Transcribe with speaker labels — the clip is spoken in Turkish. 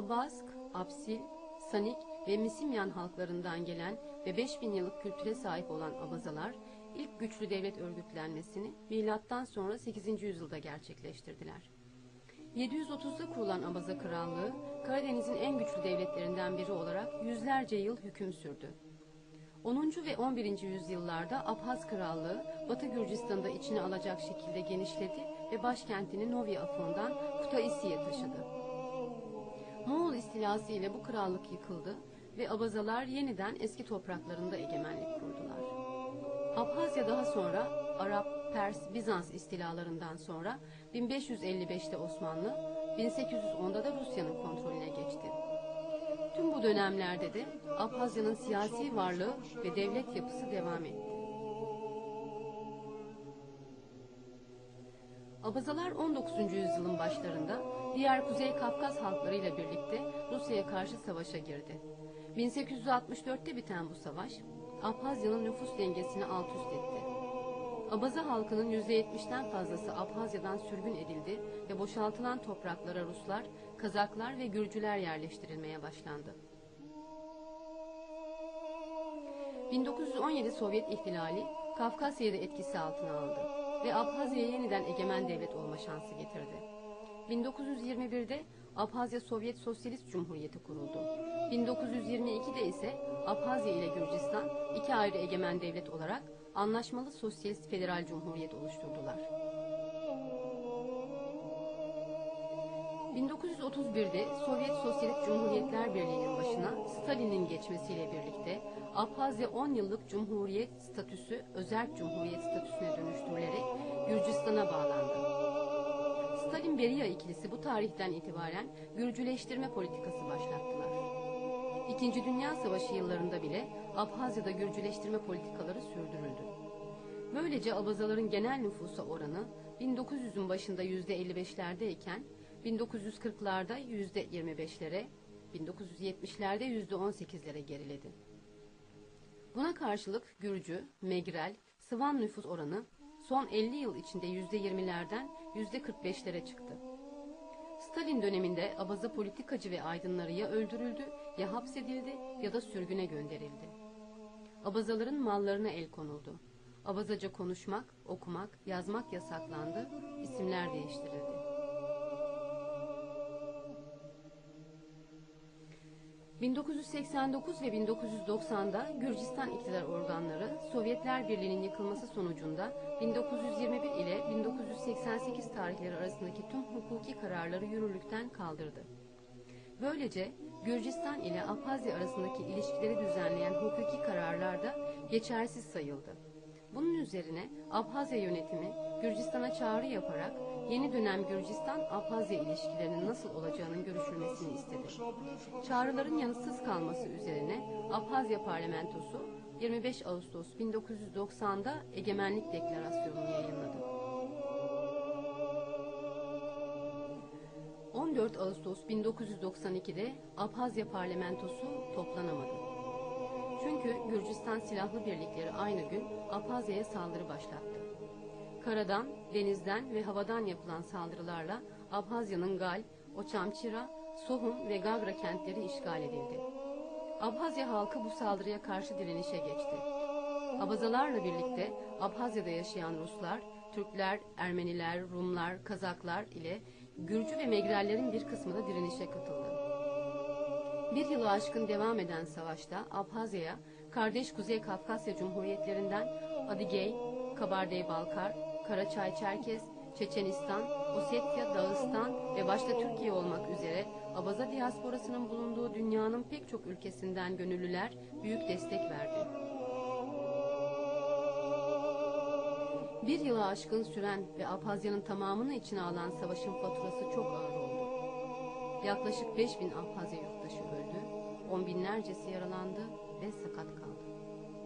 Speaker 1: Abask, Apsil, Sanik ve Misimyan halklarından gelen ve 5000 yıllık kültüre sahip olan Abazalar, ilk güçlü devlet örgütlenmesini milattan sonra 8. yüzyılda gerçekleştirdiler. 730'da kurulan Abaza Krallığı, Karadeniz'in en güçlü devletlerinden biri olarak yüzlerce yıl hüküm sürdü. 10. ve 11. yüzyıllarda Abhaz Krallığı, Batı Gürcistan'da içine alacak şekilde genişledi ve başkentini Novi Afon'dan Kutaisi'ye taşıdı. Moğol istilası ile bu krallık yıkıldı ve Abazalar yeniden eski topraklarında egemenlik kurdular. Abhazya daha sonra Arap, Pers, Bizans istilalarından sonra 1555'te Osmanlı, 1810'da da Rusya'nın kontrolüne geçti. Tüm bu dönemlerde de Abhazya'nın siyasi varlığı ve devlet yapısı devam etti. Abazalar 19. yüzyılın başlarında diğer Kuzey Kafkas halklarıyla birlikte Rusya'ya karşı savaşa girdi. 1864'te biten bu savaş Abhazya'nın nüfus dengesini alt üst etti. Abaza halkının %70'den fazlası Abhazya'dan sürgün edildi ve boşaltılan topraklara Ruslar, Kazaklar ve Gürcüler yerleştirilmeye başlandı. 1917 Sovyet ihtilali Kafkasya'yı da etkisi altına aldı ve Abhazya'ya yeniden egemen devlet olma şansı getirdi. 1921'de Abhazya Sovyet Sosyalist Cumhuriyeti kuruldu. 1922'de ise Abhazya ile Gürcistan iki ayrı egemen devlet olarak anlaşmalı Sosyalist Federal Cumhuriyet oluşturdular. 1931'de Sovyet Sosyalist Cumhuriyetler Birliği'nin başına Stalin'in geçmesiyle birlikte Abhazya 10 yıllık Cumhuriyet statüsü özerk Cumhuriyet statüsüne dönüştürülerek Gürcistan'a bağlandı. Stalin-Beria ikilisi bu tarihten itibaren Gürcüleştirme politikası başlattılar. İkinci Dünya Savaşı yıllarında bile Abhazya'da Gürcüleştirme politikaları sürdürüldü. Böylece Abazaların genel nüfusa oranı 1900'ün başında %55'lerde iken 1940'larda %25'lere, 1970'lerde %18'lere geriledi. Buna karşılık Gürcü, Megrel, Sıvan nüfus oranı son 50 yıl içinde %20'lerden %45'lere çıktı. Stalin döneminde Abaza politikacı ve aydınları ya öldürüldü, ya hapsedildi ya da sürgüne gönderildi. Abazaların mallarına el konuldu. Abazaca konuşmak, okumak, yazmak yasaklandı, isimler değiştirildi. 1989 ve 1990'da Gürcistan iktidar organları Sovyetler Birliği'nin yıkılması sonucunda 1921 ile 1988 tarihleri arasındaki tüm hukuki kararları yürürlükten kaldırdı. Böylece Gürcistan ile Abhazya arasındaki ilişkileri düzenleyen hukuki kararlar da geçersiz sayıldı. Bunun üzerine Abhazya yönetimi Gürcistan'a çağrı yaparak yeni dönem Gürcistan-Abhazya ilişkilerinin nasıl olacağının görüşülmesini istedi. Çağrıların yanıtsız kalması üzerine Abhazya parlamentosu 25 Ağustos 1990'da egemenlik deklarasyonunu yayınladı. 14 Ağustos 1992'de Abhazya parlamentosu toplanamadı. Çünkü Gürcistan Silahlı Birlikleri aynı gün Abhazya'ya saldırı başlattı. Karadan, denizden ve havadan yapılan saldırılarla Abhazya'nın Gal, Oçamçira, Sohum ve Gagra kentleri işgal edildi. Abhazya halkı bu saldırıya karşı direnişe geçti. Abazalarla birlikte Abhazya'da yaşayan Ruslar, Türkler, Ermeniler, Rumlar, Kazaklar ile Gürcü ve Megrellerin bir kısmı da direnişe katıldı. Bir yılı aşkın devam eden savaşta Abhazya'ya kardeş Kuzey Kafkasya Cumhuriyetlerinden Adigey, Kabardey-Balkar, Karaçay-Çerkez, Çeçenistan, Osetya, Dağıstan ve başta Türkiye olmak üzere Abaza diasporasının bulunduğu dünyanın pek çok ülkesinden gönüllüler büyük destek verdi. Bir yılı aşkın süren ve Abhazya'nın tamamını içine alan savaşın faturası çok ağır oldu. Yaklaşık 5000 Abhazya yurttaşı öldü, on binlercesi yaralandı ve sakat kaldı.